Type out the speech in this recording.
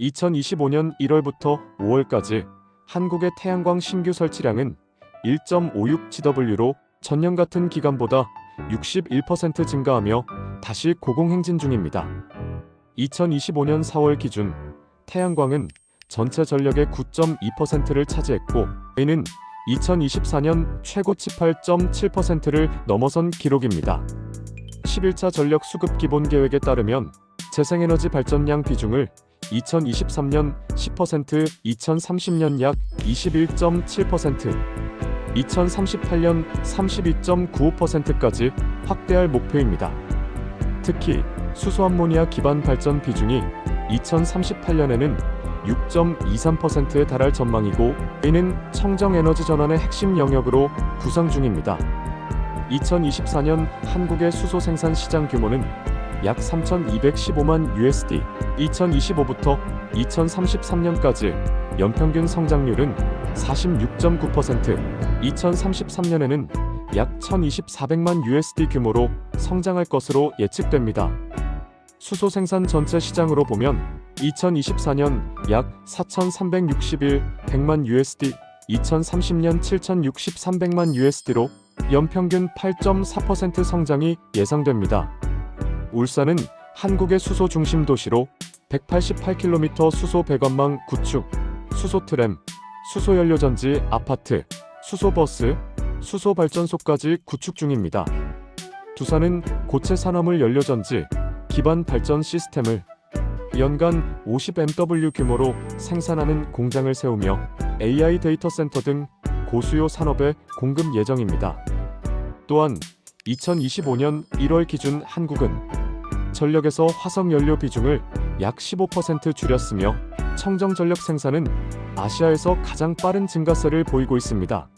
2025년 1월부터 5월까지 한국의 태양광 신규 설치량은 1.56GW로 전년 같은 기간보다 61% 증가하며 다시 고공행진 중입니다. 2025년 4월 기준 태양광은 전체 전력의 9.2%를 차지했고 이는 2024년 최고치 8.7%를 넘어선 기록입니다. 11차 전력 수급 기본 계획에 따르면 재생에너지 발전량 비중을 2023년 10%, 2030년 약 21.7%, 2038년 32.95%까지 확대할 목표입니다. 특히 수소암모니아 기반 발전 비중이 2038년에는 6.23%에 달할 전망이고 이는 청정 에너지 전환의 핵심 영역으로 구상 중입니다. 2024년 한국의 수소 생산 시장 규모는 약 3,215만 USD, 2025부터 2033년까지 연평균 성장률은 46.9%, 2033년에는 약 1,2400만 USD 규모로 성장할 것으로 예측됩니다. 수소 생산 전체 시장으로 보면 2024년 약 4,361 100만 USD, 2030년 7,063백만 USD로 연평균 8.4% 성장이 예상됩니다. 울산은 한국의 수소 중심 도시로 188km 수소 배관망 구축, 수소 트램, 수소 연료전지 아파트, 수소 버스, 수소 발전소까지 구축 중입니다. 두산은 고체 산화물 연료전지 기반 발전 시스템을 연간 50MW 규모로 생산하는 공장을 세우며 AI 데이터 센터 등 고수요 산업에 공급 예정입니다. 또한 2025년 1월 기준 한국은 전력에서 화석 연료 비중을 약 15% 줄였으며 청정 전력 생산은 아시아에서 가장 빠른 증가세를 보이고 있습니다.